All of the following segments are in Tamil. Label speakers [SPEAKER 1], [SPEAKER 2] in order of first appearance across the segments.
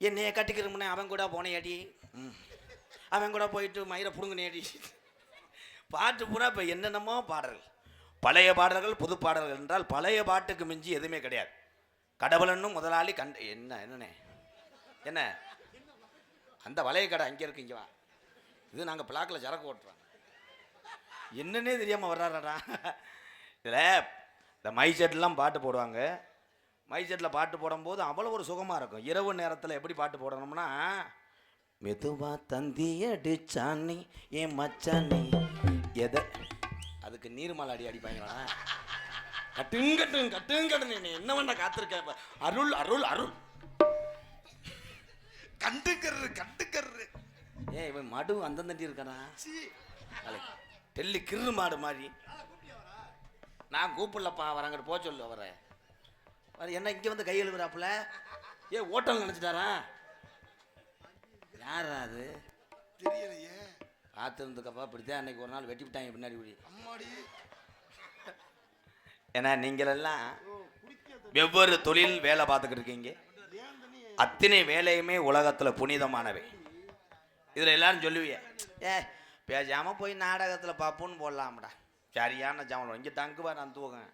[SPEAKER 1] என்னைய கட்டிக்கிறோம்னே அவன் கூட போனேயாடி. ம். அவன் கூட போயிட்டு மயிரை பிடுங்கினேடி பாட்டு பூரா இப்போ என்னென்னமோ பாடல்கள். பழைய பாடல்கள் புது பாடல்கள் என்றால் பழைய பாட்டுக்கு மிஞ்சி எதுவுமே கிடையாது. கடவுளன்னும் முதலாளி கண்ட என்ன என்னண்ணே? என்ன? அந்த வளைய கடை அங்கே இருக்கு இங்கே வா. இது நாங்கள் பிளாக்கில் சரக்கு ஓட்டுறோம். என்னன்னே தெரியாமல் வர்றாரடா. இதில் இந்த மை செட்லாம் பாட்டு போடுவாங்க. மை செட்டில் பாட்டு போடும்போது அவ்வளோ ஒரு சுகமாக இருக்கும். இரவு நேரத்தில் எப்படி பாட்டு போடணும்னா மெதுவா தந்தி அடிச்சானி ஏன் மச்சானி எதை? அதுக்கு நீர்மலை அடி அடிப்பாங்களா? கட்டுங்க கட்டுங்க கட்டுங்க கட்டுங்க. நீ என்ன பண்ண காத்திருக்க? அருள் அருள் அருள்.
[SPEAKER 2] கண்டுக்கர்ரு கண்டுக்கர்ரு.
[SPEAKER 1] ஏன் இவன் மடு அந்த தண்டி இருக்கானா? டெல்லி கிரு மாடு மாதிரி. நான் கூப்பிடலப்பா அவர் அங்கிட்டு போக சொல்லு அவர். என்ன இங்கே வந்து கை எழுதுறாப்புல? ஏ ஓட்டல் நினச்சிட்டாரா? யாரா அது?
[SPEAKER 2] தெரியலையே.
[SPEAKER 1] பார்த்துருந்துக்கப்பா இப்படித்தான் அன்னைக்கு ஒரு நாள் வெட்டி விட்டாங்க பின்னாடி இப்படி
[SPEAKER 2] அம்மாடி.
[SPEAKER 1] ஏன்னா நீங்களெல்லாம் வெவ்வேறு தொழில் வேலை பார்த்துக்கிட்டு இருக்கீங்க. அத்தனை வேலையுமே உலகத்தில் புனிதமானவை. இதில் எல்லாரும் சொல்லுவீங்க ஏ பேசாமல் போய் நாடகத்தில் பார்ப்போன்னு போடலாம்டா. சரியான ஜாமலம். இங்கே தங்குவா நான் தூக்கம்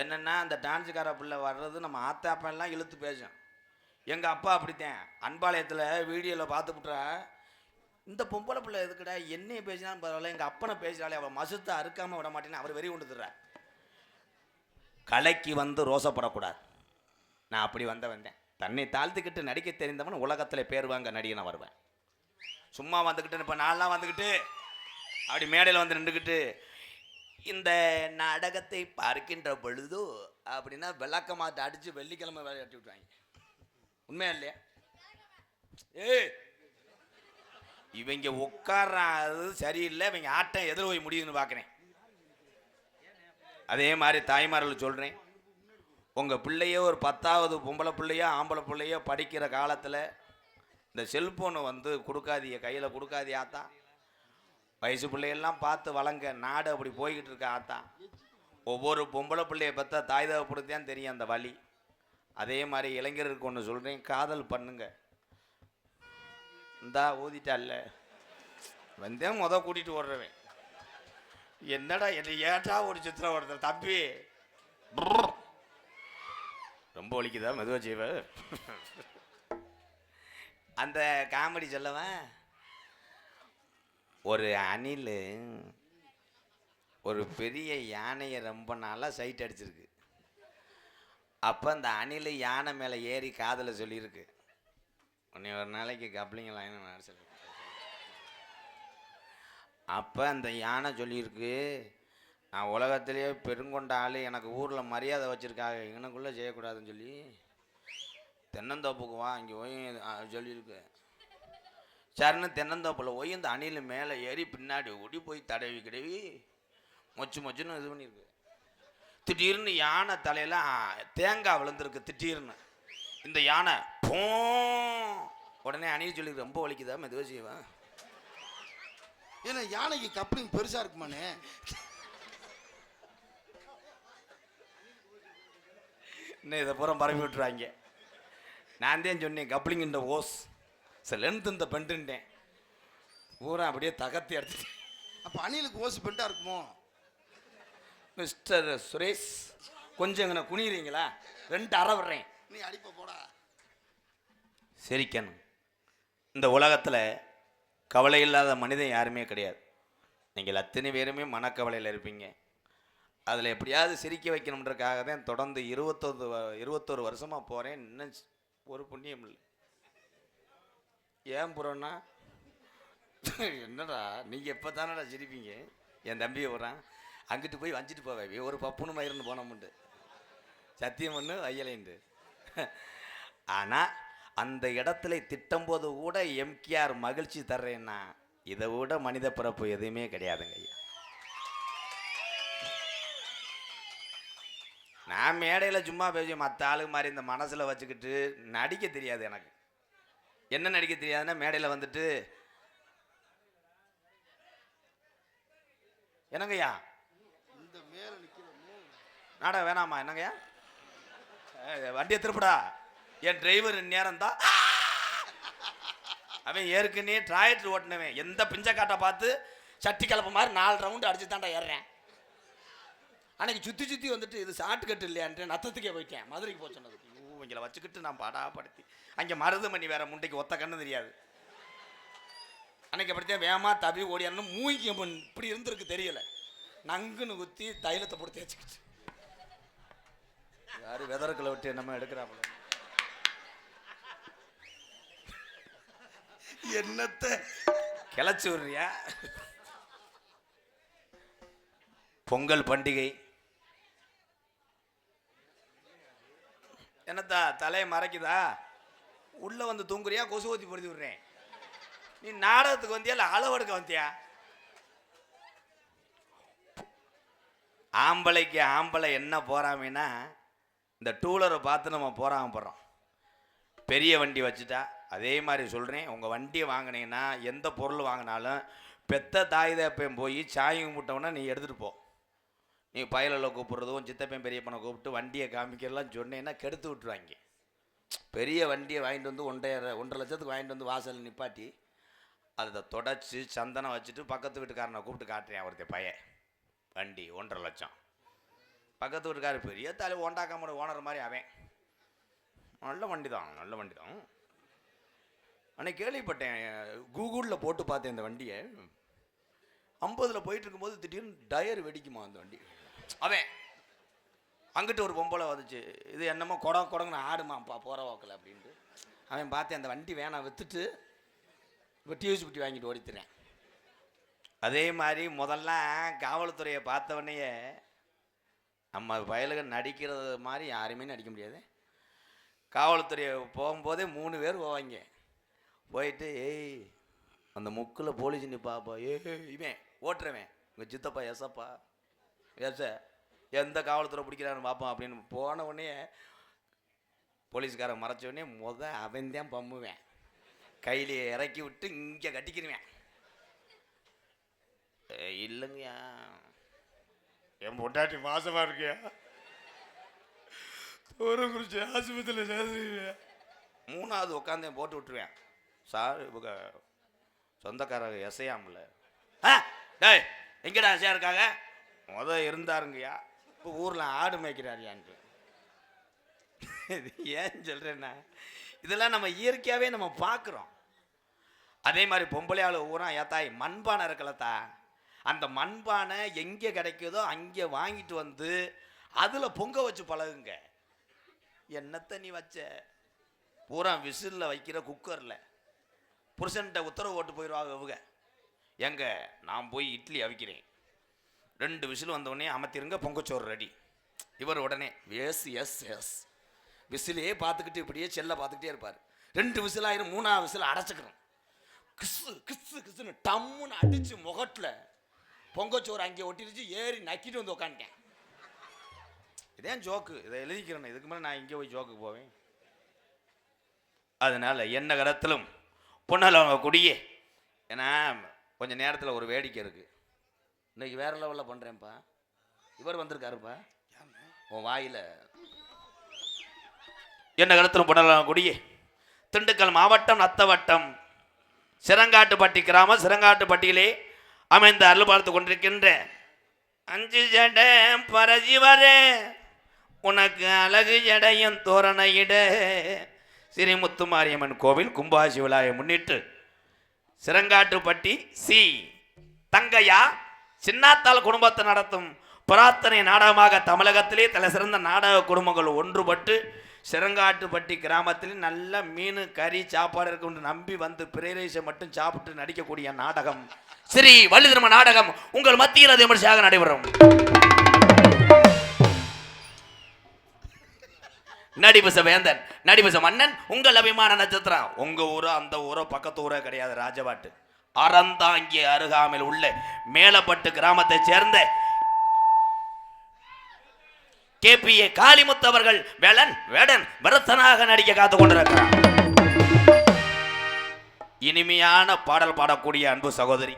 [SPEAKER 1] என்னென்னா அந்த டான்ஸுக்கார பிள்ளை வர்றது நம்ம ஆத்தாப்பெல்லாம் இழுத்து பேசும். எங்கள் அப்பா அப்படித்தேன். அன்பாளையத்தில் வீடியோவில் பார்த்துப்புட்டா இந்த பொம்பளை பிள்ளை எதுக்குடா? என்னையும் பேசினாலும் பரவாயில்ல. எங்கள் அப்பனை பேசினாலே அவள் மசுத்தை அறுக்காமல் விட மாட்டேன்னு அவர் வெறி கொண்டுதுறா கலைக்கு வந்து ரோசப்படக்கூடாது. நான் அப்படி வந்த வந்தேன். தன்னை தாழ்த்துக்கிட்டு நடிக்க தெரிந்தவன் உலகத்தில் பேர் வாங்க நடிகனை வருவேன். சும்மா வந்துக்கிட்டு இப்போ நான்லாம் வந்துக்கிட்டு அப்படி மேடையில் வந்து நின்றுக்கிட்டு இந்த நாடகத்தை பார்க்கின்ற பொழுது அப்படின்னா விளக்கமாத்த அடித்து வெள்ளிக்கிழமை வேலை கட்டி விட்டுவாங்க உண்மையா இல்லையா? ஏ இவங்க உட்கார்றது சரியில்லை இவங்க ஆட்டம் எதில் போய் முடியுதுன்னு பார்க்குறேன் அதே மாதிரி தாய்மார்கள் சொல்கிறேன் உங்கள் பிள்ளையோ ஒரு பத்தாவது பொம்பளை பிள்ளையோ ஆம்பளை பிள்ளையோ படிக்கிற காலத்தில் இந்த செல்ஃபோனை வந்து கொடுக்காதிய கையில் கொடுக்காதியாத்தான் வயசு பிள்ளையெல்லாம் பார்த்து வளங்க. நாடு அப்படி போய்கிட்டு இருக்க ஆத்தா. ஒவ்வொரு பொம்பளை பிள்ளையை பார்த்தா தாய் தகப்படுத்தான் தெரியும் அந்த வழி அதே மாதிரி இளைஞருக்கு ஒன்று சொல்கிறேன் காதல் பண்ணுங்க. இந்தா ஊதிட்டால வந்தேன் முத கூட்டிகிட்டு ஓடுறவன். என்னடா என்ன ஏட்டா ஒரு சித்திரம் ஒருத்தர் தம்பி? ரொம்ப ஒழிக்குதா மெதுவா செய்வ? அந்த காமெடி சொல்லவன் ஒரு அணில் ஒரு பெரிய யானையை ரொம்ப நாளாக சைட் அடிச்சிருக்கு. அப்போ அந்த அணில் யானை மேலே ஏறி காதில் சொல்லியிருக்கு. உன்னை ஒரு நாளைக்கு கப்ளிங்க லைன் நடிச்சிருக்கு அப்போ அந்த யானை சொல்லியிருக்கு நான் உலகத்திலேயே பெருங்கொண்ட ஆள் எனக்கு ஊரில் மரியாதை வச்சுருக்காங்க எனக்குள்ளே செய்யக்கூடாதுன்னு சொல்லி தென்னந்தோப்புக்கு வா இங்கே போய் சொல்லியிருக்கு. சரின்னு தென்னந்தோப்பில் போய் இந்த அணில் மேலே ஏறி பின்னாடி ஓடி போய் தடவி கிடவி மொச்சு மொச்சுன்னு இது பண்ணியிருக்கு திடீர்னு யானை தலையில் தேங்காய் விழுந்திருக்கு திடீர்னு. இந்த யானை போ உடனே அணில் சொல்லி ரொம்ப வலிக்குதா மெதுவாக செய்வேன்
[SPEAKER 2] ஏன்னா யானைக்கு கப்ளிங் பெருசா இருக்குமானே?
[SPEAKER 1] இன்னும் இதை பூரா பரப்பி விட்டுருவாங்க நான் தான் சொன்னேன் கப்ளிங் இந்த ஓஸ். சார் லென்த் இந்த பெண்டுன்ட்டேன் பூரா அப்படியே தகர்த்தி எடுத்துட்டு
[SPEAKER 2] அப்ப அணிலுக்கு ஓசு பெண்டா இருக்குமோ?
[SPEAKER 1] மிஸ்டர் சுரேஷ் கொஞ்சம் இங்கே குனிறீங்களா ரெண்டு அரை விடுறேன்.
[SPEAKER 2] நீ அடிப்ப போடா.
[SPEAKER 1] சிரிக்கணும். இந்த உலகத்தில் கவலை இல்லாத மனிதன் யாருமே கிடையாது. நீங்கள் அத்தனை பேருமே மனக்கவலையில் இருப்பீங்க. அதில் எப்படியாவது சிரிக்க வைக்கணுன்றக்காக தான் தொடர்ந்து இருபத்தொரு இருபத்தொரு வருஷமாக போகிறேன் இன்னும் ஒரு புண்ணியம் இல்லை. ஏன் புறன்னா என்னடா நீங்கள் எப்போ தானடா சிரிப்பீங்க? என் தம்பியை விட்றான். அங்கிட்டு போய் வஞ்சிட்டு போவேன். ஒரு பப்புனு மயிர்னு போனோம்ண்டு சத்தியம் பண்ணு வையலைண்டு ஆனால் அந்த இடத்துல திட்டும்போது கூட எம்கேஆர் மகிழ்ச்சி தர்றேன்னா இதை விட மனித பிறப்பு எதுவுமே கிடையாதுங்க ஐயா. நான் மேடையில் சும்மா பேசி மற்ற ஆளுங்க மாதிரி இந்த மனசில் வச்சுக்கிட்டு நடிக்க தெரியாது எனக்கு. என்ன நடிக்க தெரியாதுன்னா மேடையில் வந்துட்டு என்னங்கய்யா?
[SPEAKER 2] இந்த மேல
[SPEAKER 1] நாடகம் வேணாமா என்னங்கய்யா? வண்டியை திருப்புடா. என் டிரைவர் நேரம் தான். அவன் ஏற்கனவே டிராயட்ரு ஓட்டினவன். எந்த பிஞ்சக்காட்டை பார்த்து சட்டி கலப்ப மாதிரி நாலு ரவுண்டு அடிச்சு தாண்டா ஏறுறேன். அன்னைக்கு சுற்றி சுற்றி வந்துட்டு இது சாட்டுக்கட்டு இல்லையான்ட்டு நத்தத்துக்கே போயிட்டேன். மதுரைக்கு போய் இவங்களை வச்சுக்கிட்டு நான் பாடாப்படுத்தி அங்கே மருதுமணி வேற முண்டைக்கு ஒத்த கண்ணு தெரியாது. அன்னைக்கு அப்படித்தான் வேகமா தவி ஓடியான்னு மூங்கி இப்படி இருந்திருக்கு தெரியல. நங்குன்னு குத்தி தைலத்தை போட்டு தேய்ச்சிக்கிச்சு. யாரு வெதறக்களை விட்டு நம்ம எடுக்கிறாப்புல.
[SPEAKER 2] என்னத்த?
[SPEAKER 1] கிளச்சி விடுறியா? பொங்கல் பண்டிகை. என்னத்தா தலையை மறைக்குதா? உள்ளே வந்து தூங்குறியா? கொசு ஊற்றி பொருத்தி விடுறேன். நீ நாடகத்துக்கு வந்தியா? இல்லை அளவெடுக்க வந்தியா? ஆம்பளைக்கு ஆம்பளை என்ன போறாமேனா இந்த டூலரை பார்த்து நம்ம போறாம பெரிய வண்டி வச்சுட்டா அதே மாதிரி சொல்கிறேன் உங்கள் வண்டியை வாங்கினீங்கன்னா எந்த பொருள் வாங்கினாலும் பெத்த தாய் தேப்பையும் போய் சாய் கும்பிட்டோன்னா நீ எடுத்துகிட்டு போ. நீ பயலில் கூப்பிட்றதும் சித்தப்பையன் பெரியப்பனை கூப்பிட்டு வண்டியை காமிக்கலாம் சொன்னேன்னா கெடுத்து விட்டுருவாங்க. பெரிய வண்டியை வாங்கிட்டு வந்து ஒன்றைய ஒன்றரை லட்சத்துக்கு வாங்கிட்டு வந்து வாசலில் நிப்பாட்டி அதை தொடச்சி சந்தனம் வச்சுட்டு பக்கத்து வீட்டுக்காரனை கூப்பிட்டு காட்டுறேன் ஒருத்தன் பையன் வண்டி ஒன்றரை லட்சம். பக்கத்து வீட்டுக்காரர் பெரிய தலை ஓண்டாக்காமோட ஓனர் மாதிரி அவன். நல்ல வண்டி தான் நல்ல வண்டி தான் அன்னைக்கு கேள்விப்பட்டேன் கூகுளில் போட்டு பார்த்தேன் இந்த வண்டியை. ஐம்பதில் போயிட்டு இருக்கும்போது திடீர்னு டயர் வெடிக்குமா அந்த வண்டி? அவன் அங்கிட்டு ஒரு பொம்பளை வந்துச்சு. இது என்னமோ குடம் குடங்கன்னு ஆடுமாப்பா போகிற வாக்கில் அப்படின்ட்டு. அவன் பார்த்தேன் அந்த வண்டி வேணாம் விற்றுட்டு இப்போ டியூஸ் குட்டி வாங்கிட்டு ஓடித்துறேன். அதே மாதிரி முதல்ல காவல்துறையை பார்த்தவொடனே நம்ம வயலுக்கு நடிக்கிறது மாதிரி யாருமே நடிக்க முடியாது. காவல்துறையை போகும்போதே மூணு பேர் போவாங்க. போயிட்டு ஏய் அந்த முக்கில் போலீஸ் நிற்பாப்பா ஏ இவன் ஓட்டுறவன். உங்கள் சித்தப்பா எசப்பா எச எந்த காவல்துறை பிடிக்கிறான்னு பார்ப்போம் அப்படின்னு. போன உடனே போலீஸ்காரன் மறைச்ச உடனே முத அவன் தான் பம்முவேன். கையில இறக்கி விட்டு இங்கே கட்டிக்கிருவேன். "ஏய், இல்லைங்கய்யா. என் பொண்டாட்டி மாசமா இருக்கியா? தூரம் குறிச்சி ஆஸ்பத்திரியில் சேர்த்துருவேன் மூணாவது உட்காந்து போட்டு விட்டுருவேன். சார் இவங்க சொந்தக்காரங்க எசையாமல ஆ டேய் எங்கடா எசையா இருக்காங்க? முத இருந்தாருங்கய்யா. இப்போ ஊரில் ஆடு மேய்க்கிறாரியான்ட்டு. ஏன் சொல்கிறேன்னா இதெல்லாம் நம்ம இயற்கையாகவே நம்ம பார்க்குறோம் அதே மாதிரி பொம்பளை ஆளு ஊரா ஏத்தாய் மண்பானை இருக்கலத்தா அந்த மண்பானை எங்கே கிடைக்குதோ அங்கே வாங்கிட்டு வந்து அதில் பொங்க வச்சு பழகுங்க. என்னத்த நீ வச்ச? பூரா விசிலில் வைக்கிற குக்கரில். புருஷன்கிட்ட உத்தரவு ஓட்டு போயிடுவாங்க இவங்க. எங்க நான் போய் இட்லி அவிக்கிறேன். ரெண்டு விசில் வந்தவுடனே அமர்த்திருங்க பொங்கச்சோறு ரெடி இவர் உடனே எஸ் எஸ் எஸ் விசிலையே பார்த்துக்கிட்டு இப்படியே செல்ல பார்த்துக்கிட்டே இருப்பார். ரெண்டு விசில் ஆயிரும் மூணாவது விசில் அடைச்சிக்கிறோம். கிசு கிசு கிசுன்னு டம்முன்னு அடிச்சு முகட்டில் பொங்கச்சோறு அங்கே ஒட்டிடுச்சு ஏறி நக்கிட்டு வந்து உக்காந்துட்டேன். இதேன் ஜோக்கு. இதை எழுதிக்கிறேன் இதுக்கு மேலே நான் இங்கே போய் ஜோக்கு போவேன். அதனால் என்ன கடத்திலும் பொண்ணலவங்க குடியே ஏன்னா கொஞ்சம் நேரத்தில் ஒரு வேடிக்கை இருக்குது இன்னைக்கு வேற லெவலில் பண்ணுறேன்ப்பா இவர் வந்திருக்காருப்பா. உன் வாயில். என்ன கடத்திலும் பண்ணலாம் குடியே. திண்டுக்கல் மாவட்டம் நத்தவட்டம். சிறங்காட்டுப்பட்டி கிராமம் சிறங்காட்டுப்பட்டியிலே அமைந்து அருள் பார்த்து கொண்டிருக்கின்ற அஞ்சு ஜட பரஜிவரே உனக்கு அழகு ஜடையும் தோரணையிட ஸ்ரீமுத்து மாரியம்மன் கோவில் கும்பாசி விழாவை முன்னிட்டு சிறங்காட்டுப்பட்டி சி தங்கையா சின்னாத்தால் குடும்பத்தை நடத்தும் பிரார்த்தனை நாடகமாக தமிழகத்திலே தலை சிறந்த நாடக குடும்பங்கள் ஒன்றுபட்டு சிறங்காட்டுப்பட்டி கிராமத்தில் நல்ல மீன் கறி சாப்பாடு இருக்கும்னு நம்பி வந்து பிரேரேசை மட்டும் சாப்பிட்டு நடிக்கக்கூடிய நாடகம். ஸ்ரீ வள்ளிதர்ம நாடகம். உங்கள் மத்தியில் அது விமர்சையாக நடைபெறும். நடிபச வேந்தன் நடிபச மன்னன் உங்கள் அபிமான நட்சத்திரம். உங்க ஊரோ அந்த ஊரோ பக்கத்து ஊரோ கிடையாது ராஜபாட்டு. அறந்தாங்கி அருகாமையில் உள்ள மேலப்பட்டு கிராமத்தை சேர்ந்த கேபிஏ காளிமுத்து அவர்கள் வேலன் வேடன் விரத்தனாக நடிக்க காத்து கொண்டிருக்கிறார். இனிமையான பாடல் பாடக்கூடிய அன்பு சகோதரி.